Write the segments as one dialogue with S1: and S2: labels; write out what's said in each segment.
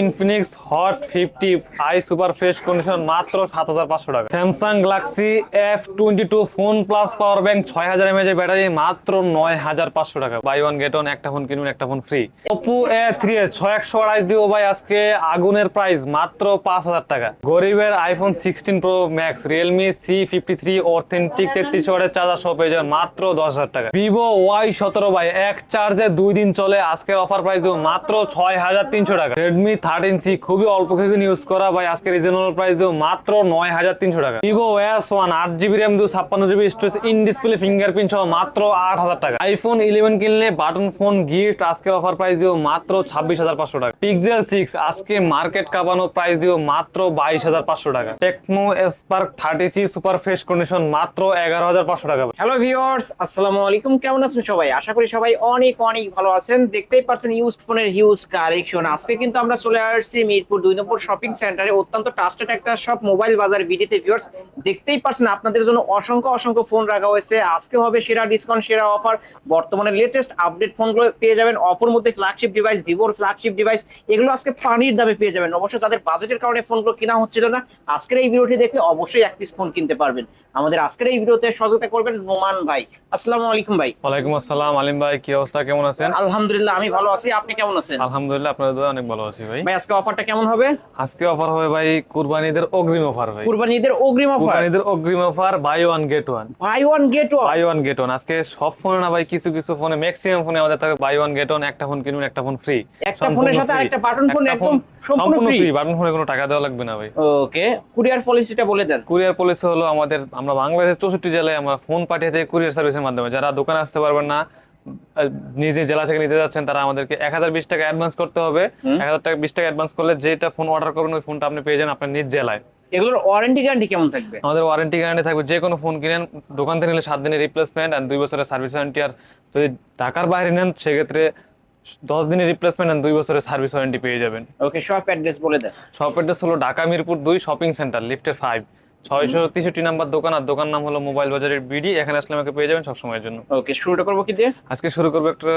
S1: Infinix hot fifty i super fresh condition মাত্র সাত হাজার পাঁচশো টাকা। Samsung Galaxy F twenty two phone plus power bank ছয় হাজার এমএজ এর ব্যাটারি মাত্র নয় হাজার পাঁচশো টাকা। বাই ওয়ান গেট ওয়ান একটা ফোন কিনুন, একটা phone free Oppo A three S ছয় একশো আড়াইশ দিও ভাই আজকে আগুনের প্রাইস মাত্র পাঁচ হাজার টাকা। গরিবের iPhone sixteen pro max Realme C fifty three authentic তেত্রিশ ওয়াটের চার্জার সহ পেয়ে যাবেন মাত্র দশ হাজার টাকা। ভিভো ওয়াই সতেরো বাই এক চার্জে দুই দিন চলে। আজকের অফার প্রাইস মাত্র ছয় হাজার তিনশো টাকা। রেডমি থার্টিন সি খুবই অল্প কিছুদিন ইউজ করা। ভাই, আজকে রিজনেবল প্রাইস দেবো মাত্র নয় হাজার তিনশো টাকা। ভিভো এস ওয়ান আট জিবি র্যাম দু ছাপ্পান্ন GB storage in display fingerprint সহ মাত্র আট হাজার টাকা। আইফোন ইলেভেন কিনলে বাটন ফোন গিফট আজকের অফার প্রাইস দিও মাত্র ছাব্বিশ হাজার পাঁচশো টাকা। পিক্সেল সিক্স আজকে মার্কেট কাঁপানো প্রাইস দিও মাত্র বাইশ হাজার পাঁচশো টাকা। Tecno Spark thirty C super fresh condition মাত্র এগারো হাজার পাঁচশো টাকা
S2: হ্যালো ভিউয়ার্স আসসালামু আলাইকুম। কেমন আছেন সবাই? আশা করি সবাই অনেক অনেক ভালো আছেন। দেখতেই পাচ্ছেন ইউজ ফোনের হিউজ কালেকশন আজকে কিন্তু আমরা চলে আসছি মিরপুর দুই নম্বর শপিং সেন্টারে অত্যন্ত ট্রাস্টেড একটা শপ মোবাইল বাজার ভিডিওতে ভিউয়ার্স দেখতেই পাচ্ছেন আপনাদের জন্য অসংখ্য অসংখ্য ফোন রাখা হয়েছে। আজকে হবে সেরা ডিসকাউন্ট সেরা অফার বর্তমানে লেটেস্ট আপডেট ফোনগুলো পেয়ে যাবেন। অফার মধ্যে ফ্ল্যাগশিপ ডিভাইস ভিভোর ফ্ল্যাগশিপ ডিভাইস এগুলো আজকে ফানির দামে পেয়ে যাবেন। অবশ্যই যাদের বাজেটের কারণে ফোনগুলো কেনা হচ্ছিল না আজকের এই ভিডিওটি দেখলে অবশ্যই এক পিস ফোন কিনতে পারবেন। আমাদের আজকের এই ভিডিওতে সহযোগিতা করবেন নোমান ভাই। আসসালামু আলাইকুম ভাই।
S1: ওয়ালাইকুম আসসালাম আলিম ভাই কি অবস্থা? কেমন আছেন?
S2: আলহামদুলিল্লাহ আমি ভালো আছি। আপনি কেমন আছেন?
S1: আলহামদুলিল্লাহ আপনাদের দোয়া অনেক ভালো আছি ভাই।
S2: ভাই আজকে অফারটা কেমন হবে?
S1: আজকে অফার হবে ভাই কুরবানিদের অগ্রিম অফার ভাই।
S2: কুরবানি ঈদের অগ্রিম অফার?
S1: কুরবানিদের অগ্রিম offer buy one get one
S2: buy one get one
S1: buy one get one আজকে সব ফোনে না ভাই কিছু কিছু ফোনে ম্যাক্সিমাম ফোনে আমাদের থাকে বাই ওয়ান গেট ওয়ান একটা ফোন কিনুন একটা ফোন ফ্রি
S2: একটা ফোনের সাথে আরেকটা বাটন ফোন একদম সম্পূর্ণ ফ্রি
S1: বাটন ফোনে কোনো টাকা দেওয়া লাগবে না ভাই।
S2: ওকে কুরিয়ার পলিসিটা বলে দেন।
S1: কুরিয়ার পলিসি হলো আমাদের আমরা বাংলাদেশের চৌষট্টি জেলায় আমরা ফোন পাঠিয়ে থাকি কুরিয়ার সার্ভিসের মাধ্যমে। যারা দোকানে আসতে পারবেন না নিজে জেলা থেকে নিতে যাচ্ছেন তারা আমাদেরকে এক হাজার বিশ টাকা অ্যাডভান্স করতে হবে। এক হাজার টাকা বিশ টাকা অ্যাডভান্স করলে যেটা ফোন অর্ডার করবেন ওই ফোনটা আপনি পেয়ে যান আপনার নিজ জেলায়।
S2: এগুলোর ওয়ারেন্টি গ্যারান্টি কেমন থাকবে?
S1: আমাদের ওয়ারেন্টি গ্যারান্টি থাকবে যে কোনো ফোন কিনেন দোকান থেকে নিলে সাত দিনের রিপ্লেসমেন্ট আর দুই বছরের সার্ভিস ওয়ারেন্টি আর যদি ঢাকার বাইরে নেন সেক্ষেত্রে দশ দিনের রিপ্লেসমেন্ট আর দুই বছরের সার্ভিস ওয়ারেন্টি পেয়ে যাবেন।
S2: ওকে শপ অ্যাড্রেস বলে দেন।
S1: শপ অ্যাড্রেস হলো ঢাকা মিরপুর দুই শপিং সেন্টার লিফটের ফাইভ ছয়শো তেষট্টি নাম্বার দোকান আর দোকান নাম হলো মোবাইল বাজারের বিডি। এখানে আসলে আমাকে পেয়ে যাবেন সবসময়ের জন্য।
S2: ওকে শুরুটা করব কি দিয়ে?
S1: আজকে শুরু করব একটা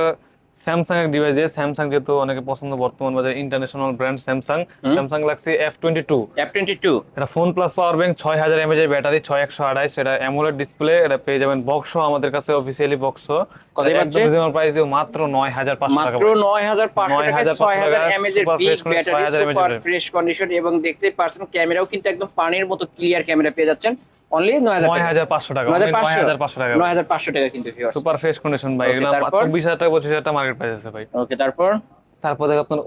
S1: স্যামসাং এর ডিভাইস দিয়ে স্যামসাং যেহেতু অনেকে পছন্দ বর্তমান বাজারে international brand Samsung Samsung Galaxy F twenty two
S2: F twenty two
S1: এটা ফোন প্লাস পাওয়ার ব্যাংক ছয় হাজার এমএজ এর ব্যাটারি ছয় একশো আড়াইশ এটা অ্যামোলেড ডিসপ্লে এটা পেয়ে যাবেন বক্স আমাদের কাছে অফিসিয়ালি বক্স? প্রাইস মাত্র নয় হাজার পাঁচশো টাকা
S2: মাত্র নয় হাজার পাঁচশো টাকা
S1: 9,500
S2: ছয় হাজার
S1: টাকা,
S2: এমএজ এর
S1: super
S2: big
S1: fresh condition,
S2: battery
S1: 6,000 mAh এর।
S2: ফ্রেশ কন্ডিশন এবং দেখতে পারছেন ক্যামেরাও কিন্তু একদম পানির মতো ক্লিয়ার ক্যামেরা পেয়ে যাচ্ছেন। অনলি হাজার
S1: নয় হাজার পাঁচশো টাকা টাকা।
S2: কিন্তু।
S1: সুপার ফ্রেশ কন্ডিশন ভাই এগুলো
S2: তারপর?
S1: চব্বিশ হাজার টাকা মার্কেট প্রাইস আছে ভাই।
S2: ওকে তারপর?
S1: দেখো আপনার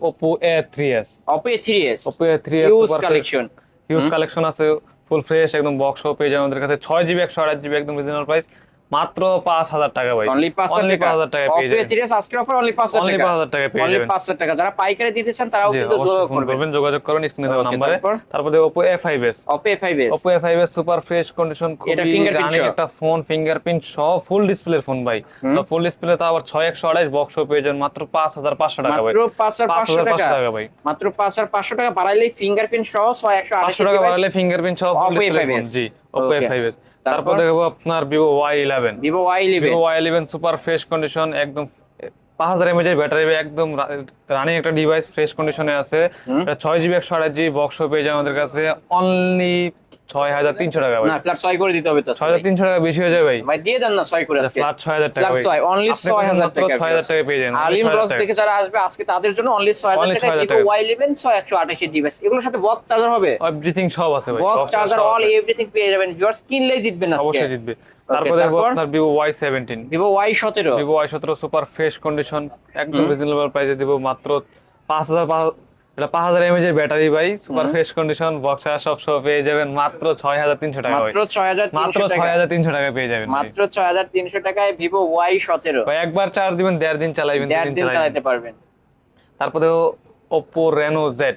S2: কালেকশন
S1: হিউজ কালেকশন আছে ফুল ফ্রেশ একদম বক্স পেয়ে যাবেন আমাদের কাছে। ছয় জিবি একশো আট জিবি একদম রিজনেবল প্রাইস মাত্র পাঁচ হাজার টাকা ভাই
S2: অনলি পাঁচ
S1: Only
S2: হাজার টাকা
S1: পেয়ে যাবেন
S2: থ্রি আজকের অফার অনলি পাঁচ
S1: অনলি
S2: হাজার
S1: পাঁচ
S2: টাকা
S1: হাজার টাকা পেয়ে যাবেন
S2: হাজার টাকা যারা পাইকারি দিতে চান তারাও কিন্তু যোগাযোগ করবেন
S1: যোগাযোগ করুন স্ক্রিনে দেওয়া নাম্বারে
S2: তারপর?
S1: Five S Oppo A five S super fresh condition
S2: এটা fingerprint
S1: একটা ফোন ফিঙ্গারপ্রিন্ট সহ ফুল ডিসপ্লের ফোন ভাই তো ফুল ডিসপ্লে তো আবার ছয় একশো আড়াইশ বক্স পেয়ে যাবেন মাত্র পাঁচ হাজার পাঁচশো টাকা ভাই
S2: মাত্র পাঁচ হাজার
S1: পাঁচ
S2: পাঁচশো
S1: হাজার
S2: টাকা
S1: ভাই
S2: মাত্র পাঁচ হাজার পাঁচশো টাকা বাড়াইলে ফিঙ্গারপ্রিন্ট সহ ছয় একশো আঠাশি
S1: পাঁচশো টাকা বাড়ালে ফিঙ্গারপ্রিন্ট সহ ফুল ডিসপ্লে ফোন জি. ফাইভ এস
S2: তারপর?
S1: দেখাবো আপনার Vivo Y eleven
S2: Vivo Y eleven
S1: Vivo Y eleven super fresh condition একদম পাঁচ হাজার এমএজ এর ব্যাটারি একদম রানিং একটা ডিভাইস ফ্রেশ কন্ডিশনে আছে। ছয় জিবি একশো আড়াই জিবি বক্স পেয়ে যায় আমাদের কাছে অনলি ছয় হাজার তিনশো টাকা
S2: না ফ্ল্যাট ছয় করে দিতে হবে তো
S1: ছয় হাজার তিনশো টাকা বেশি হয়ে যায় ভাই।
S2: ভাই দিয়ে দেন না ছয় করে আজকে।
S1: ফ্ল্যাট ছয় হাজার টাকা
S2: ছয় অনলি ছয় হাজার টাকা
S1: ছয় হাজার টাকা পেয়ে যান
S2: আলিম
S1: 6,000
S2: ব্লগস থেকে যারা আসবে আজকে তাদের জন্য অনলি ছয় হাজার টাকা
S1: 6,000
S2: ভিভো
S1: টাকা।
S2: ওয়াই ইলেভেন ছয় একশো আঠাশি ডিভাইস এগুলোর সাথে বক্স চার্জার হবে?
S1: এভরিথিং সব আছে ভাই box
S2: চার্জার অল এভরিথিং পেয়ে যাবেন। ভিউয়ার্স কিনলেই জিতবেন আজকে।
S1: অবশ্যই জিতবে। তারপরে আপনার Vivo Y seventeen
S2: Vivo Y সতেরো।
S1: ভিভো ওয়াই সতেরো সুপার ফ্রেশ কন্ডিশন একদম রিজনেবল প্রাইসে দিব মাত্র পাঁচ হাজার এটা পাঁচ হাজার এমএজ এর ব্যাটারি ভাই সুপার ফ্রেশ কন্ডিশন বক্স সব সব পেয়ে যাবেন মাত্র ছয় হাজার তিনশো টাকা
S2: মাত্র ছয় হাজার
S1: মাত্র ছয়
S2: টাকা
S1: হাজার তিনশো টাকা পেয়ে যাবেন
S2: মাত্র ছয় হাজার তিনশো টাকায় ভিভো ওয়াই সতেরো।
S1: ভাই একবার চার্জ দিবেন দেড় দিন চালাইবেন
S2: দেড় দিন চালাতে পারবেন।
S1: তারপরে
S2: অপো রেনো জেড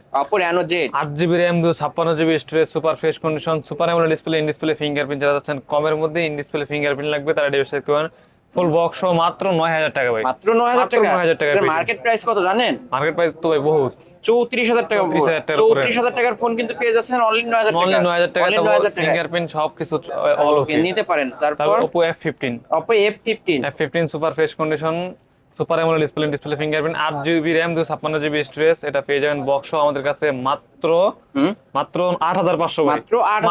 S1: আট জিবি র্যাম দু ছাপ্পান্ন GB storage super fresh condition super AMOLED display in display fingerprint যারা যাচ্ছেন কমের মধ্যে ইন ডিসপ্লে ফিঙ্গারপ্রিন্ট লাগবে তারা ডিভাইস দেখতে পারেন ফুল বক্স সহ মাত্র নয় হাজার টাকা ভাই।
S2: মাত্র নয় হাজার
S1: মাত্র
S2: টাকা?
S1: 9,000 টাকা
S2: মার্কেট প্রাইস কত জানেন?
S1: মার্কেট প্রাইস তো ভাই বহুত।
S2: চৌত্রিশ হাজার টাকা
S1: 34,000
S2: চৌত্রিশ হাজার টাকার ফোন কিন্তু পেয়ে যাচ্ছেন অনলি নয় হাজার টাকা।
S1: নয় হাজার টাকা
S2: 9,000
S1: ফিঙ্গারপ্রিন্ট সব কিছু অল
S2: ওকে নিতে পারেন।
S1: তারপর? Super fresh condition super AMOLED display display fingerprint আট জিবি র্যাম দুশো ছাপ্পান্ন জিবি স্টোরেজ এটা পেয়ে যাবেন বক্স আমাদের কাছে মাত্র মাত্র আট হাজার পাঁচশো
S2: মাত্র আট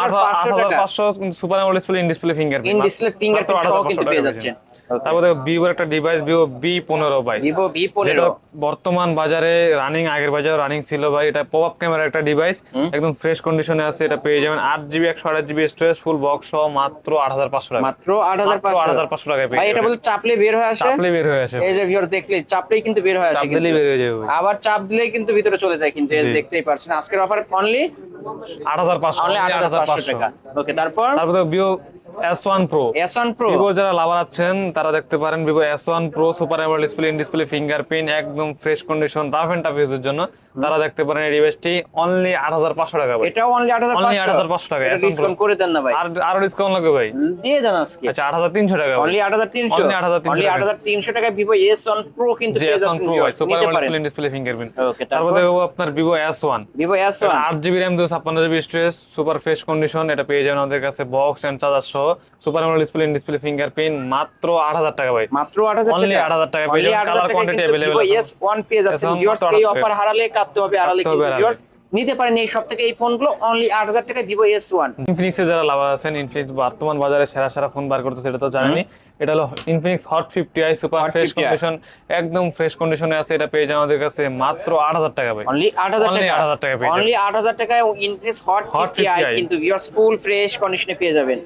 S2: হাজার
S1: পাঁচশো super AMOLED display in display fingerprint
S2: in display fingerprint পেয়ে যাচ্ছেন।
S1: তারপরে ভিভোর একটা ডিভাইস ভিভো বি পনেরো বাই
S2: ভিভো ভি পনেরো।
S1: বর্তমান বাজারে রানিং আগের বাজারে রানিং ছিল ভাই। এটা পপ আপ ক্যামেরা একটা ডিভাইস একদম ফ্রেশ কন্ডিশনে আছে এটা পেয়ে যাবেন আট জিবি একশো আঠাশ জিবি স্টোরেজ ফুল বক্স সহ মাত্র আট হাজার পাঁচশো টাকা।
S2: মাত্র আট হাজার পাঁচশো।
S1: আট হাজার
S2: পাঁচশো
S1: টাকায়
S2: ভাই এটা
S1: যাবেন।
S2: বলে চাপলে বের হয়ে আসে?
S1: চাপলে বের হয়ে আসে
S2: এই যে ভিউর দেখলে চাপলেই কিন্তু বের হয়ে আসে
S1: চাপ দিলেই বের হয়ে যাবে
S2: আবার চাপ দিলেই কিন্তু ভিতরে চলে যায় কিন্তু দেখতেই পারছেন। আজকের অফার অনলি
S1: আট হাজার পাঁচশো
S2: অনলি আট হাজার পাঁচশো টাকা। ওকে তারপর?
S1: তারপরে Vivo S one Pro
S2: S one Pro
S1: Vivo যারা লাভার আছেন তারা দেখতে পারেন Vivo S one Pro super AMOLED display in display fingerprint একদম fresh condition rough and tough ইউজের জন্য। তারা দেখতে পারেন এই ডিভাইসটি অনলি আট হাজার পাঁচশো টাকা ভাই
S2: এটাও অনলি আট হাজার
S1: Only 8,500 টাকা, S1
S2: ডিসকাউন্ট করে দেন না ভাই
S1: আর আরও ডিসকাউন্ট লাগবে ভাই
S2: দিয়ে দেন আজকে
S1: আচ্ছা আট হাজার তিনশো টাকা
S2: অনলি আট হাজার তিনশো
S1: Only 8,300
S2: অনলি
S1: টাকা।
S2: আট হাজার তিনশো টাকা ভিভো এস ওয়ান প্রো কিন্তু
S1: S one Pro
S2: viewers,
S1: super display display fingerprint তারপর দেখব আপনার Vivo S one
S2: Vivo S one
S1: আট জিবি র্যাম দুশো ছাপ্পান্ন GB storage super fresh condition এটা পেয়ে যাবেন আমাদের কাছে বক্স এন্ড চার্জার সহ super AMOLED display display fingerprint মাত্র আট হাজার টাকা ভাই
S2: মাত্র আট হাজার
S1: Only
S2: টাকা
S1: 8,000 টাকা পেয়ে যাবেন,
S2: 8,000
S1: color
S2: টাকা
S1: quantity
S2: কিন্তু
S1: available
S2: Vivo
S1: আছে।
S2: S1 পেয়ে যাচ্ছেন
S1: S1
S2: ভিউয়ার্স এই অফার হারালে কাটতে হবে
S1: আড়ালে
S2: কিন্তু ভিউয়ার্স নিতে পারেন এই সব থেকে এই ফোনগুলো অনলি আট হাজার টাকা ভিভো এস ওয়ান
S1: ইনফিনিক্সে যারা লাভ আছেন ইনফিনিক্স বর্তমান বাজারে সেরা সেরা ফোন বার করতেছে সেটা তো জানেনি এটা হলো Infinix Hot fifty i super fresh condition একদম ফ্রেশ কন্ডিশনে আছে এটা পেয়ে যাবেন আমাদের কাছে মাত্র আট হাজার টাকা ভাই।
S2: অনলি আট হাজার টাকা।
S1: 8,000 টাকা পেয়ে
S2: অনলি আট হাজার টাকায় Infinix Hot
S1: Hot
S2: fifty i কিন্তু ভিউয়ার্স ফুল ফ্রেশ কন্ডিশনে পেয়ে যাবেন।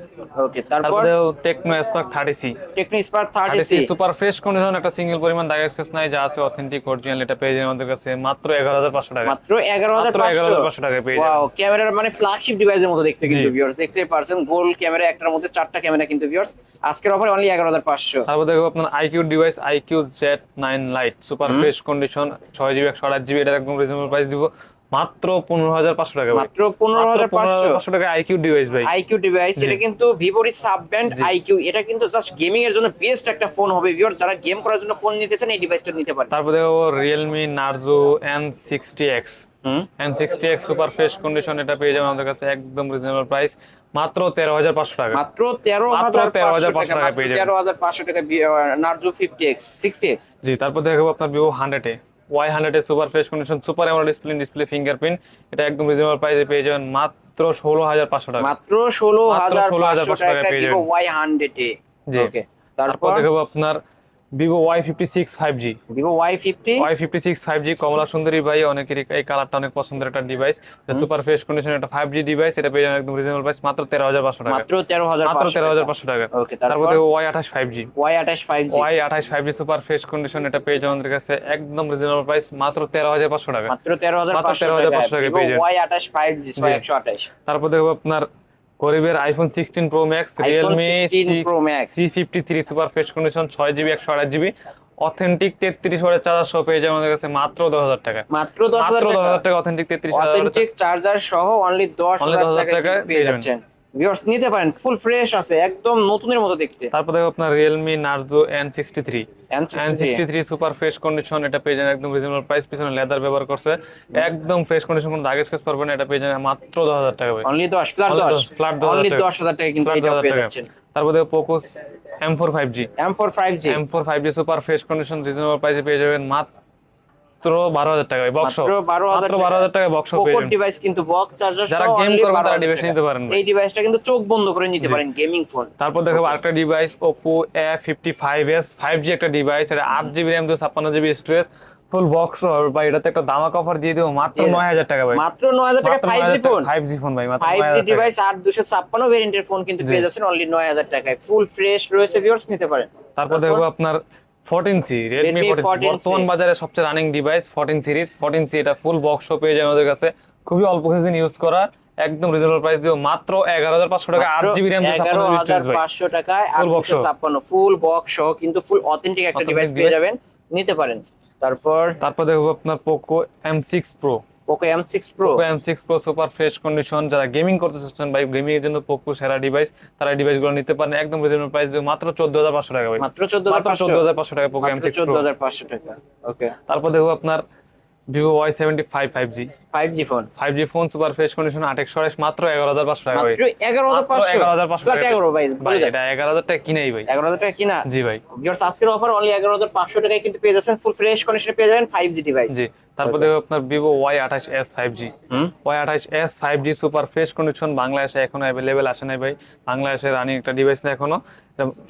S2: ওকে তারপর?
S1: Tecno Spark thirty C
S2: Tecno Spark thirty C
S1: super fresh condition একটা সিঙ্গেল পরিমাণ দাগ স্কেচ নাই যা আছে অথেন্টিক অরিজিনাল এটা পেয়ে যাবেন আমাদের কাছে মাত্র এগারো হাজার পাঁচশো টাকা।
S2: মাত্র এগারো হাজার
S1: হাজার পাঁচশো টাকা পেয়ে যাবেন।
S2: ক্যামেরার মানে ফ্ল্যাগশিপ ডিভাইসের মতো দেখতে কিন্তু। ভিউয়ার্স দেখতেই পারছেন গোল ক্যামেরা একটার মধ্যে চারটা ক্যামেরা কিন্তু ভিউয়ার্স আজকের অফার অনলি এগারো হাজার পাঁচশো।
S1: তারপর দেখব আপনার iQOO device iQOO Z nine Lite super fresh condition ছয় জিবি একশো আঠাশ জিবি এটা একদম রিজনেবল প্রাইস দিব। মাত্র পনেরো হাজার পাঁচশো টাকা
S2: মাত্র পনেরো হাজার পাঁচশো।
S1: টাকা আইকিউ ডিভাইস ভাই।
S2: আইকিউ ডিভাইস এটা কিন্তু ভিভোর সাব আইকিউ এটা কিন্তু জাস্ট গেমিং এর জন্য বেস্ট একটা ফোন হবে ভিউয়ার যারা গেম করার জন্য ফোন নিতে চান এই ডিভাইসটা নিতে পারেন।
S1: তারপর দেখব Realme Narzo N sixty X N sixty X super fresh condition এটা পেয়ে যাবেন আমাদের কাছে একদম রিজনেবল প্রাইস মাত্র তেরো হাজার পাঁচশো টাকা।
S2: মাত্র তেরো হাজার পাঁচশো টাকা
S1: পেয়ে যাবেন।
S2: তেরো হাজার পাঁচশো টাকা Narzo fifty X sixty X
S1: G তারপর দেখব আপনার Vivo hundred A Y hundred A super fresh condition super এমন ডিসপ্লে ডিসপ্লে ফিঙ্গারপ্রিন্ট এটা একদম রিজনেবল প্রাইসে পেয়ে যাবেন। মাত্র ষোলো হাজার পাঁচশো টাকা।
S2: মাত্র ষোলো
S1: মাত্র
S2: হাজার পাঁচশো টাকা
S1: পেয়ে যাবেন।
S2: ওয়াই হান্ড্রেড এ ওকে
S1: তারপর?
S2: তারপর
S1: আপনার Vivo Y fifty six five G
S2: Vivo Y fifty
S1: Y fifty six five G কমলা সুন্দরী ভাই অনেকের এই কালারটা অনেক পছন্দের একটা ডিভাইস সুপার ফ্রেশ কন্ডিশন একটা ফাইভ জি ডিভাইস এটা পেয়ে একদম রিজনেবল প্রাইস মাত্র তেরো হাজার পাঁচশো টাকা।
S2: মাত্র তেরো হাজার
S1: মাত্র তেরো হাজার পাঁচশো টাকা। তারপর? ওয়াই আঠাশ ফাইভ জি
S2: ওয়াই আঠাশ ফাইভ জি
S1: ওয়াই আঠাশ five G super fresh condition এটা পেয়ে যাবেন আমাদের কাছে একদম রিজনেবল প্রাইস মাত্র তেরো হাজার পাঁচশো টাকা।
S2: মাত্র তেরো হাজার
S1: মাত্র
S2: পাঁচশো
S1: 13,500
S2: টাকা।
S1: পেয়ে যাবেন।
S2: ওয়াই আঠাশ ফাইভ জি। একশো আঠাশ।
S1: তারপর দেখব আপনার গরিবের iPhone sixteen Pro Max Realme
S2: 16 Pro Max।
S1: C fifty three super fresh condition ছয় জিবি একশো আঠাশ জিবি অথেন্টিক তেত্রিশ ওয়াটের চার্জার সহ পেয়ে যাবে আমাদের কাছে মাত্র দশ হাজার টাকা
S2: মাত্র দশ
S1: মাত্র
S2: হাজার
S1: দশ
S2: টাকা
S1: হাজার টাকা অথেন্টিক তেত্রিশ
S2: অথেন্টিক চার্জার সহ অনলি দশ হাজার
S1: 10,000
S2: টাকা পেয়ে
S1: যাবেন।
S2: যাচ্ছেন ভিউয়ার্স নিতে পারেন। ফুল ফ্রেশ আছে একদম নতুনের মতো দেখতে।
S1: তারপর আপনার sixty three N
S2: N63
S1: super fresh condition এটা পেয়ে যান একদম রিজনেবল প্রাইস পিছনে লেদার ব্যবহার করছে। একদম ফ্রেশ কন্ডিশন কোনো দাগ স্কেচ পারবেন এটা পেয়ে যান মাত্র দশ হাজার টাকা ভাই।
S2: অনলি দশ ফ্ল্যাট
S1: Only
S2: দশ।
S1: 10, flat 10,000 টাকা।
S2: দশ হাজার টাকা কিন্তু এটা পেয়ে যাচ্ছেন।
S1: তারপর Poco M four five G
S2: M four five G
S1: M four five G super fresh condition reasonable প্রাইসে পেয়ে যাবেন মাত্র বারো হাজার টাকা বক্স
S2: মাত্র
S1: বারো হাজার টাকা। বক্স
S2: পোকোর ডিভাইস কিন্তু বক্স চার্জার
S1: যারা গেম করবেন তারা ডিভাইস নিতে পারেন
S2: এই ডিভাইসটা কিন্তু চোখ বন্ধ করে নিতে পারেন গেমিং ফোন
S1: তারপর দেখো আরেকটা device Oppo A fifty five S five G একটা ডিভাইস এটা আট জিবি র্যাম দুশো ছাপ্পান্ন জিবি স্টোরেজ ফুল বক্স হবে ভাই। এটাতে একটা দামাক অফার দিয়ে দেবো মাত্র নয় হাজার টাকা ভাই।
S2: মাত্র নয় হাজার টাকা five G phone
S1: five G phone ভাই মাত্র
S2: ফাইভ জি ডিভাইস আট দুশো ছাপ্পান্ন ভেরিয়েন্টের ফোন কিন্তু। পেয়ে যাচ্ছেন অনলি নয় হাজার টাকায়। ফুল ফ্রেশ রয়েছে ভিউয়ার্স নিতে পারেন।
S1: তারপর দেখব আপনার fourteen C Redmi
S2: Redmi 14C
S1: বর্তমান বাজারে সবচেয়ে running device fourteen series fourteen C এটা ফুল বক্স পেয়ে যায় আমাদের কাছে। খুবই অল্প কিছুদিন ইউজ করা একদম রিজনেবল প্রাইস দিও মাত্র এগারো হাজার পাঁচশো টাকা 8 জিবি র্যাম
S2: এগারো হাজার পাঁচশো টাকায়
S1: Full box
S2: আটশো
S1: সহ।
S2: ছাপ্পান্ন ফুল বক্স সহ কিন্তু ফুল অথেন্টিক একটা ডিভাইস পেয়ে যাবেন নিতে পারেন। তারপর
S1: তারপর দেখব আপনার Poco M six Pro
S2: Poco M six Pro
S1: Poco M six Pro super fresh condition যারা গেমিং করতে চাচ্ছেন ভাই গেমিং এর জন্য পোকো সেরা ডিভাইস তারা ডিভাইসগুলো নিতে পারেন একদম রিজনেবল প্রাইস মাত্র চোদ্দ হাজার পাঁচশো টাকা ভাই।
S2: মাত্র চোদ্দ হাজার পাঁচশো।
S1: টাকা পোকো এম সিক্স
S2: চোদ্দ হাজার পাঁচশো টাকা ওকে
S1: তারপর দেখব আপনার Vivo Y seventy five five G
S2: five G phone
S1: five G phone super fresh condition আট একশো মাত্র এগারো হাজার পাঁচশো টাকা ভাই।
S2: মাত্র এগারো হাজার পাঁচশো।
S1: এগারো হাজার পাঁচশো
S2: Flat এগারো ভাই।
S1: ভাই এটা এগারো হাজার টাকা কিনেই ভাই।
S2: এগারো হাজার টাকা কিনা?
S1: জি ভাই।
S2: আজকের অফার অনলি এগারো হাজার পাঁচশো টাকায় কিন্তু পেয়ে যাচ্ছেন ফুল ফ্রেশ কন্ডিশনে পেয়ে যাবেন ফাইভ জি ডিভাইস
S1: জি। তারপর দেখো আপনার ভিভো ওয়াই আঠাশ এস ফাইভ জি
S2: হুম?
S1: ওয়াই আঠাশ S five G super fresh condition বাংলাদেশে এখনও অ্যাভেলেবেল আসে নাই ভাই। বাংলাদেশে রানিং একটা ডিভাইস না এখনও।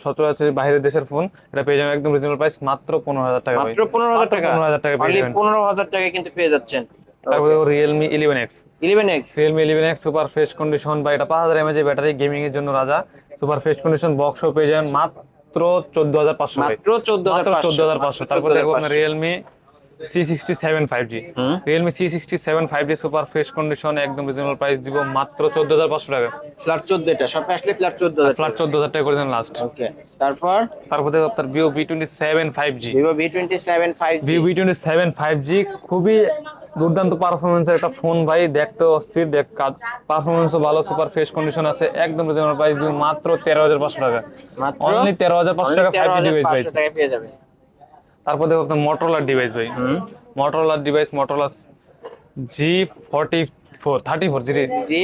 S1: সচরাচর বাইরের দেশের ফোন এটা পেয়ে যাবেন একদম রিজনেবল প্রাইস মাত্র পনেরো হাজার টাকা
S2: মাত্র পনেরো হাজার টাকা?
S1: পনেরো হাজার টাকা পেয়ে যাবেন।
S2: পনেরো হাজার টাকায় কিন্তু পেয়ে যাচ্ছেন।
S1: তারপর Realme eleven X
S2: eleven X
S1: Realme eleven X super fresh condition বা এটা পাঁচ হাজার এমএজ ব্যাটারি গেমিং এর জন্য রাজা। সুপার ফ্রেশ কন্ডিশন বক্সও পেয়ে যাবেন মাত্র চোদ্দ হাজার পাঁচশো
S2: মাত্র চোদ্দ হাজার
S1: চোদ্দ হাজার পাঁচশো। তারপর দেখো আপনার Realme C sixty seven five G Realme C sixty seven five G super fresh condition একদম রিজনেবল প্রাইস দিব মাত্র চোদ্দ হাজার পাঁচশো টাকা।
S2: ফ্ল্যাট চোদ্দ এটা সব আসলে ফ্ল্যাট চোদ্দ হাজার
S1: ফ্ল্যাট চোদ্দ হাজার টাকা করে দেন লাস্ট
S2: ওকে তারপর?
S1: তারপর দেখো আপনার Vivo V twenty seven five G
S2: Vivo V twenty seven five G
S1: V twenty seven five G খুবই দুর্দান্ত পারফরমেন্সের একটা ফোন ভাই দেখতে অস্থির দেখ পারফরমেন্সও ভালো সুপার ফ্রেশ কন্ডিশন আছে একদম রিজনেবল প্রাইস দিব মাত্র তেরো হাজার পাঁচশো টাকা। অনলি তেরো হাজার পাঁচশো টাকা ফাইভ জি ভাই।
S2: পেয়ে যাবে
S1: তারপর দেখো আপনার মোটরোলার ডিভাইস ভাই। মোটরোলার device Motorola G forty four thirty four G
S2: G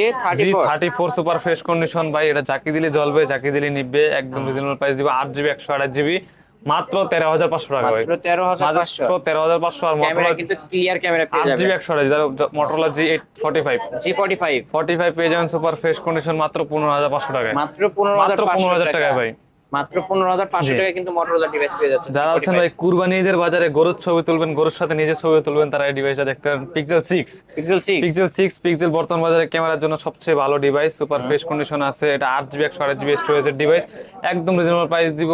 S2: thirty four
S1: super fresh condition ভাই এটা জাকি দিলে জ্বলবে জাকি দিলে নিবে একদম রিজনেবল প্রাইস দিবে আট জিবি একশো আঠাশ জিবি মাত্র তেরো হাজার পাঁচশো টাকা ভাই।
S2: তেরো হাজার পাঁচশো।
S1: তেরো হাজার পাঁচশো আর
S2: ক্যামেরা
S1: মোটরোলা
S2: কিন্তু ক্লিয়ার ক্যামেরা পেয়ে
S1: আট জিবি একশো আঠাশ Motorola G eight forty five
S2: G forty five
S1: forty five পেয়ে যাবেন সুপার ফ্রেশ কন্ডিশন মাত্র পনেরো হাজার পাঁচশো টাকায়।
S2: মাত্র পনেরো হাজার
S1: মাত্র পনেরো হাজার টাকায় ভাই।
S2: মাত্র পনেরো হাজার পাঁচশো
S1: জি।
S2: টাকায় কিন্তু মোটরোলা ডিভাইস পেয়ে যাচ্ছে
S1: যারা আছেন ভাই কুরবানি ঈদের বাজারে গরুর ছবি তুলবেন গরুর সাথে নিজের ছবি তুলবেন তারা এই ডিভাইসটা দেখতে পারেন। Pixel six
S2: Pixel six
S1: Pixel six Pixel বর্তমান বাজারে ক্যামেরার জন্য সবচেয়ে ভালো ডিভাইস সুপার ফ্রেশ কন্ডিশন আছে। এটা আট জিবি একশো আট জিবি স্টোরেজের ডিভাইস একদম রিজনেবল প্রাইস দিব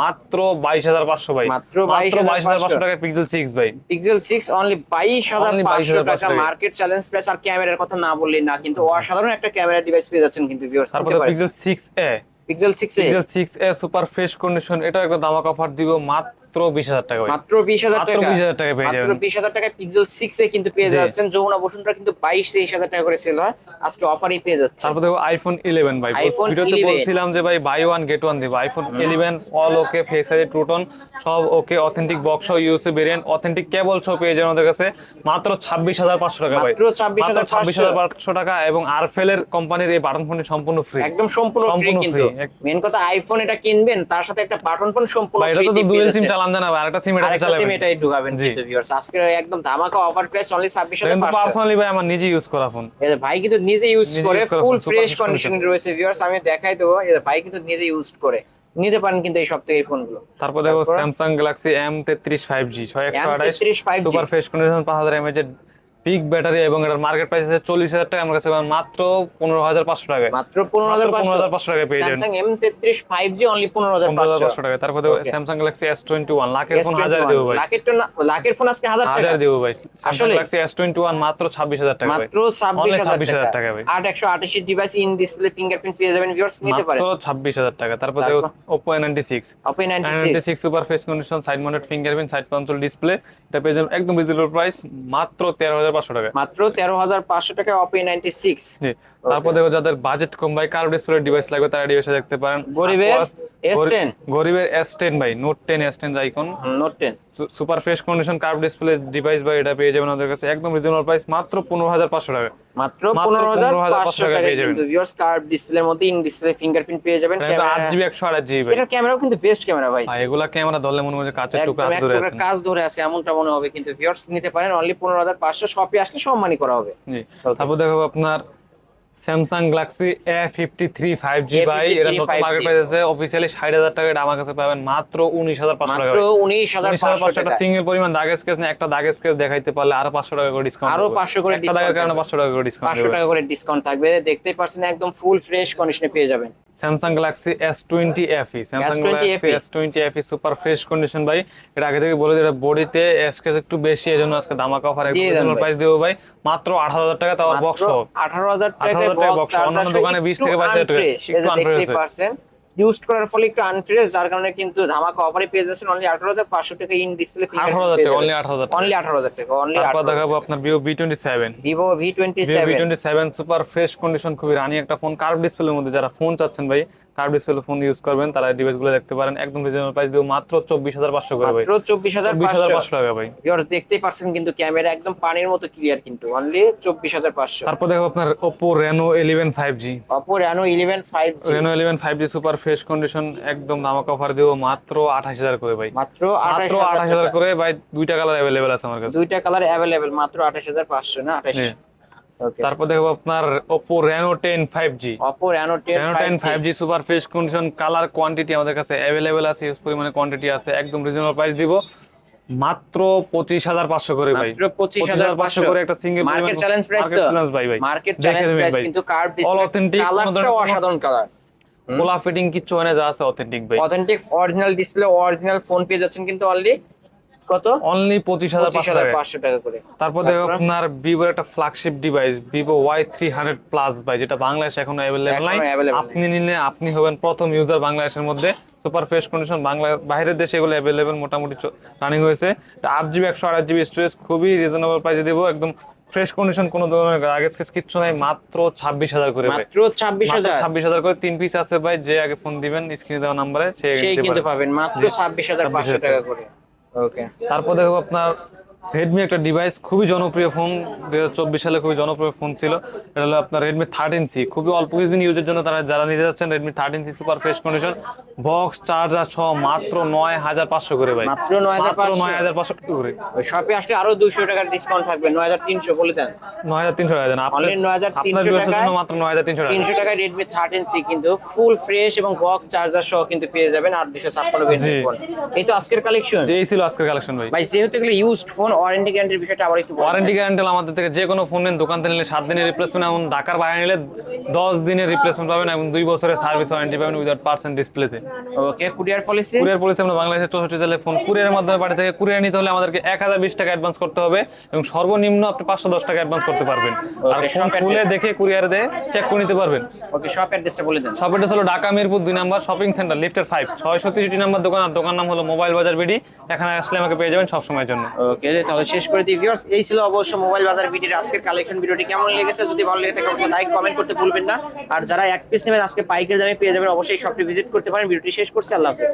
S1: মাত্র বাইশ হাজার পাঁচশো ভাই।
S2: মাত্র
S1: বাইশ হাজার পাঁচশো। টাকায় পিক্সেল সিক্স ভাই।
S2: পিক্সেল সিক্স অনলি বাইশ হাজার পাঁচশো
S1: 22,500
S2: টাকা
S1: টাকা।
S2: মার্কেট চ্যালেঞ্জ প্লাস আর ক্যামেরার কথা না বললেই না কিন্তু অসাধারণ একটা ক্যামেরা ডিভাইস পেয়ে যাচ্ছেন কিন্তু ভিউয়ার্স
S1: তারপরে Pixel six A
S2: Pixel 6 A?
S1: Pixel 6 A super fresh condition এটা একটা দামাক অফার দিব মাত্র বিশ হাজার টাকা ভাই।
S2: মাত্র বিশ হাজার
S1: মাত্র
S2: টাকা।
S1: 20,000 টাকায় পেয়ে
S2: মাত্র
S1: যাবেন।
S2: বিশ হাজার টাকায় পিক্সেল সিক্স এ কিন্তু পেয়ে যাচ্ছেন। যমুনা বসুন্ধরা কিন্তু বাইশ তেইশ হাজার টাকা করে সেল হয়। আজকে অফারই পেয়ে যাচ্ছে।
S1: তারপর দেখো আইফোন ইলেভেন ভাই।
S2: iPhone
S1: ভিডিওতে
S2: 11
S1: বলছিলাম যে ভাই বাই ওয়ান গেট ওয়ান দিব। IPhone eleven all okay Face ID True Tone সব okay authentic box USA variant authentic cable সহ পেয়ে যাবেন আমাদের কাছে। মাত্র ছাব্বিশ হাজার পাঁচশো টাকা ভাই।
S2: মাত্র 26,500
S1: ছাব্বিশ হাজার পাঁচশো টাকা এবং আরফেল এর কোম্পানির এই বাটন ফোনটি সম্পূর্ণ ফ্রি
S2: একদম সম্পূর্ণ ফ্রি কিন্তু। মেন কথা আইফোন এটা কিনবেন তার সাথে একটা বাটন ফোন সম্পূর্ণ
S1: ভাই এটা তো দুয়েল সিম। চালান জানা ভাই আরেকটা সিম এটা
S2: চালাবেন। সিম এটাই ঢুকাবেন কিন্তু ভিউয়ার্স আজকে একদম ধামাকা অফার প্রাইস অনলি ছাব্বিশ হাজার
S1: কিন্তু পার্সোনালি ভাই আমার নিজে ইউজ করা ফোন
S2: এই ভাই কিন্তু নিজে ইউজ করে ফুল ফ্রেশ কন্ডিশনে রয়েছে ভিউয়ার্স আমি দেখাই দেব এই ভাই কিন্তু নিজে ইউজ করে। নিতে পারেন কিন্তু এই সব থেকে এই ফোনগুলো
S1: তারপর দেখো? স্যামসাং গ্যালাক্সি এম তেত্রিশ ফাইভ জি ছয় একশো
S2: M33 5G
S1: super fresh condition পাঁচ হাজার এমএচ এর পিক ব্যাটারি এবং এটার মার্কেট প্রাইস আছে চল্লিশ হাজার টাকা। আমার কাছে মাত্র পনেরো হাজার পাঁচশো টাকায়
S2: মাত্র পনেরো হাজার
S1: পনেরো হাজার পাঁচশো টাকায় পেয়ে যাবেন
S2: এম তেত্রিশ ফাইভ জি অনলি পনেরো হাজার পাঁচশো।
S1: টাকায় তারপর Samsung Galaxy S twenty one লাখের ফোন হাজার দেবো ভাই।
S2: লাখের লাখের ফোন আজকে হাজার টাকা।
S1: হাজার দেবো ভাই। Samsung? Galaxy S twenty one মাত্র ছাব্বিশ হাজার টাকা
S2: মাত্র ছাব্বিশ হাজার
S1: 26,000
S2: টাকা।
S1: টাকা ভাই।
S2: আট একশো আঠাশি ডিভাইস ইন ডিসপ্লে ফিঙ্গারপ্রিন্ট পেয়ে যাবেন ভিউয়ার্স নিতে পারেন।
S1: মাত্র ছাব্বিশ হাজার টাকা। তারপর? Oppo ninety six
S2: Oppo ninety
S1: six super fresh condition side mounted fingerprint side console display এটা পেয়ে যাবেন একদম রিজনেবল প্রাইস মাত্র তেরো হাজার পাঁচশো টাকা
S2: মাত্র তেরো হাজার পাঁচশো টাকা অপি নাইনটি সিক্স।
S1: তারপর দেখো যাদের বাজেট কম ভাই কার্ভ ডিসপ্লে ডিভাইস লাগবে তারা ডিভাইসে দেখতে পারেন।
S2: গরিবের S10
S1: গরিবের এস টেন ভাই Note ten S ten icon
S2: Note ten
S1: super fresh condition curve display device ভাই এটা পেয়ে যাবেন আমাদের কাছে। একদম রিজনেবল প্রাইস মাত্র পনেরো হাজার পাঁচশো টাকা
S2: মাত্র
S1: মাত্র
S2: পনেরো হাজার
S1: 15,500 টাকা পেয়ে যাবেন।
S2: কিন্তু ভিউয়ার্স কার্ভ ডিসপ্লের মধ্যে ইন ডিসপ্লে ফিঙ্গারপ্রিন্ট পেয়ে যাবেন
S1: এটা একশো আট জিবি ভাই।
S2: এটার ক্যামেরাও কিন্তু বেস্ট ক্যামেরা ভাই।
S1: ভাই এগুলা ক্যামেরা ধরলে মনে হয় কাঁচের টুকরা ধরে আছেন
S2: কাজ ধরে আছে এমনটা মনে হবে। কিন্তু ভিউয়ার্স নিতে পারেন অনলি পনেরো হাজার পাঁচশো শপে আসলে সম্মানই করা হবে।
S1: জি। তারপর দেখো আপনার Samsung Galaxy A fifty three five G ভাই
S2: A53
S1: এটা নতুন মার্কেট প্রাইস আছে। অফিসিয়ালি ষাট হাজার টাকা এটা আমার কাছে পাবেন। মাত্র উনিশ হাজার পাঁচশো টাকা।
S2: উনিশ হাজার পাঁচশো
S1: পাঁচশো টাকা। সিঙ্গেল পরিমাণ দাগ স্কেচ না একটা দাগ স্কেচ দেখাইতে পারলে আরও পাঁচশো টাকা করে ডিসকাউন্ট
S2: আরও 500 করে
S1: দাগের কারণে পাঁচশো টাকা করে ডিসকাউন্ট
S2: পাঁচশো টাকা করে ডিসকাউন্ট থাকবে। দেখতেই পারছেন একদম ফুল ফ্রেশ কন্ডিশনে পেয়ে যাবেন।
S1: Samsung Galaxy S twenty FE Samsung
S2: S20
S1: Galaxy
S2: FE
S1: S twenty FE super fresh condition ভাই। এটা আগে থেকে বলে দিই বডিতে স্কেচ একটু বেশি এজন্য আজকে দামাকা অফার
S2: একদম।
S1: প্রাইস দেবো ভাই। মাত্র আঠারো হাজার টাকা তাও বক্স
S2: আঠারো হাজার
S1: 18,000 টাকায় box, অন্যান্য দোকানে 20 থেকে 22,000 টাকা। একটু
S2: আনফ্রেশ ইউজ করার ফলে একটু আনফ্রেশ যার কারণে কিন্তু ধামাকা অফারে পেয়ে যাচ্ছেন অনলি আঠারো হাজার পাঁচশো টাকা ইন ডিসপ্লে
S1: আঠারো হাজার টাকা অনলি আঠারো হাজার
S2: অনলি আঠারো হাজার টাকা অনলি
S1: তারপর দেখাবো আপনার Vivo V twenty seven
S2: Vivo V twenty seven
S1: twenty seven super fresh condition খুবই রানি একটা ফোন কার্ভ ডিসপ্লের মধ্যে যারা ফোন চাচ্ছেন ভাই কার্ভ ডিসপ্লে ফোন ইউজ করবেন তারা ডিভাইসগুলো দেখতে পারেন। একদম রিজনেবল প্রাইস দিব মাত্র চব্বিশ হাজার পাঁচশো করে ভাই।
S2: মাত্র চব্বিশ হাজার পাঁচশো।
S1: টাকা ভাই।
S2: ভিউয়ার্স দেখতেই পারছেন কিন্তু ক্যামেরা একদম পানির মতো ক্লিয়ার কিন্তু। অনলি চব্বিশ হাজার পাঁচশো।
S1: তারপর দেখো আপনার Oppo Reno eleven five G
S2: Oppo Reno eleven five
S1: Reno eleven five G super fresh condition একদম ধামাকা অফার দিব মাত্র আঠাশ হাজার করে ভাই।
S2: মাত্র
S1: মাত্র
S2: আঠাশ
S1: হাজার করে ভাই দুইটা কালার অ্যাভেলেবেল আছে আমার কাছে।
S2: দুইটা কালার অ্যাভেলেবেল মাত্র আঠাশ হাজার পাঁচশো না? আঠাশ। ওকে
S1: তারপর দেখো আপনার Reno ten five G
S2: Oppo Reno ten
S1: Reno ten five super fresh condition colour quantity আমাদের কাছে অ্যাভেলেবেল আছে ইউজ পরিমাণে কোয়ান্টিটি আছে একদম রিজনেবল প্রাইস দিব। মাত্র পঁচিশ হাজার পাঁচশো করে ভাই।
S2: মাত্র পঁচিশ হাজার পাঁচশো
S1: করে একটা সিঙ্গেল
S2: মার্কেট চ্যালেঞ্জ প্রাইস তো?
S1: ভাই ভাই।
S2: মার্কেট চ্যালেঞ্জ প্রাইস কিন্তু কার্ভ
S1: All authentic, কোনো
S2: কালারটা অসাধারণ কালার
S1: কোলা ফিটিং কিচ্ছু হয় না যা আছে অথেন্টিক ভাই।
S2: Authentic original display original phone পেয়ে যাচ্ছেন কিন্তু অনলি কত?
S1: অনলি পঁচিশ হাজার
S2: পাঁচশো
S1: টাকা।
S2: করে।
S1: তারপর দেখো আপনার ভিভোর একটা flagship device Vivo Y three hundred plus ভাই যেটা বাংলাদেশে এখনও অ্যাভেলেবল নাই। আপনি নিলে আপনি হবেন প্রথম ইউজার বাংলাদেশের মধ্যে। সুপার ফ্রেশ কন্ডিশন বাংলা বাইরের দেশে এগুলো অ্যাভেলেবল মোটামুটি রানিং হয়েছে। আট জিবি একশো আট জিবি স্টোরেজ খুবই রিজনেবল প্রাইসে দেবো। একদম ফ্রেশ কন্ডিশন কোনো ধরনের আগে কিচ্ছু নাই মাত্র ছাব্বিশ হাজার করে ভাই।
S2: মাত্র ছাব্বিশ হাজার?
S1: ছাব্বিশ হাজার করে তিন পিস আছে ভাই যে আগে ফোন দিবেন স্ক্রিনে দেওয়া নাম্বারে সে
S2: সেই
S1: নিতে
S2: কিন্তু পাবেন মাত্র ছাব্বিশ হাজার পাঁচশো টাকা করে। ওকে
S1: তারপর দেখো আপনার রেডমি একটা ডিভাইস খুবই জনপ্রিয় ফোন চব্বিশ সালে খুবই জনপ্রিয় ফোন ছিল। এটা হলো আপনার রেডমি থার্টিন সি খুবই অল্প কিছুদিন ইউজের জন্য তারা যারা নিতে যাচ্ছেন Redmi thirteen C super fresh condition box charger সহ মাত্র নয় হাজার পাঁচশো করে ভাই।
S2: মাত্র
S1: নয় হাজার পাঁচশো। করে
S2: শপে আসলে আরও দুশো টাকার ডিসকাউন্ট থাকবে নয় হাজার তিনশো বলে দেন।
S1: নয় হাজার তিনশো টাকা দেন।
S2: Only 9,300
S1: আপনার viewers জন্য মাত্র নয় হাজার তিনশো টাকা।
S2: তিনশো টাকায় রেডমি থার্টিন সি কিন্তু ফুল ফ্রেশ এবং বক্স চার্জার সহ কিন্তু পেয়ে যাবেন আর দুশো ছাপ্পান্ন। এই তো আজকের কালেকশন
S1: এই ছিল আজকের কালেকশন ভাই।
S2: ভাই যেহেতু এগুলো ইউজড ফোন ওয়ারেন্টি গ্যারান্টির বিষয়টা আবার একটু
S1: ওয়ারেন্টি গ্যারান্টি আমাদের থেকে যে কোনো ফোন নেন দোকান থেকে নিলে সাত দিনের রিপ্লেসমেন্ট এবং ঢাকার বাইরে নিলে দশ দিনের রিপ্লেসমেন্ট পাবেন এবং দুই বছরের সার্ভিস ওয়ারেন্টি পাবেন উইদাউট পার্সেন্ট ডিসপ্লেতে
S2: okay courier policy
S1: courier policy আমরা বাংলাদেশের চৌষট্টি জেলায় ফোন কুরিয়ারের মাধ্যমে বাড়ি থেকে কুরিয়ার নিতে হলে আমাদেরকে এক হাজার বিশ টাকা অ্যাডভান্স করতে হবে এবং সর্বনিম্ন আপনি পাঁচশো দশ টাকা অ্যাডভান্স করতে পারবেন। আর ফোন খুলে দেখে কুরিয়ারে দিয়ে চেক করে নিতে পারবেন।
S2: ওকে শপ অ্যাড্রেসটা বলে দেন।
S1: শপ অ্যাড্রেস হলো ঢাকা মিরপুর দুই নাম্বার শপিং সেন্টার লিফটের ফাইভ ছয়শো তিরিশটি নাম্বার দোকান আর দোকান নাম হলো মোবাইল বাজার বিডি এখানে আসলে আমাকে পেয়ে যাবেন সব সময়ের জন্য।
S2: ওকে তাহলে শেষ করে দিই ভিউয়ার্স এই ছিল অবশ্য মোবাইল বাজার ভিডিওর আজকের কালেকশন ভিডিওটি। কেমন লেগেছে? যদি ভালো লেগে থাকে, অবশ্যই লাইক কমেন্ট করতে ভুলবেন না। আর যারা এক পিস নেবেন, আজকে পাইকারি দামে পেয়ে যাবেন। অবশ্যই শপটি ভিজিট করতে পারেন। ভিডিওটি শেষ করছি। আল্লাহ হাফেজ।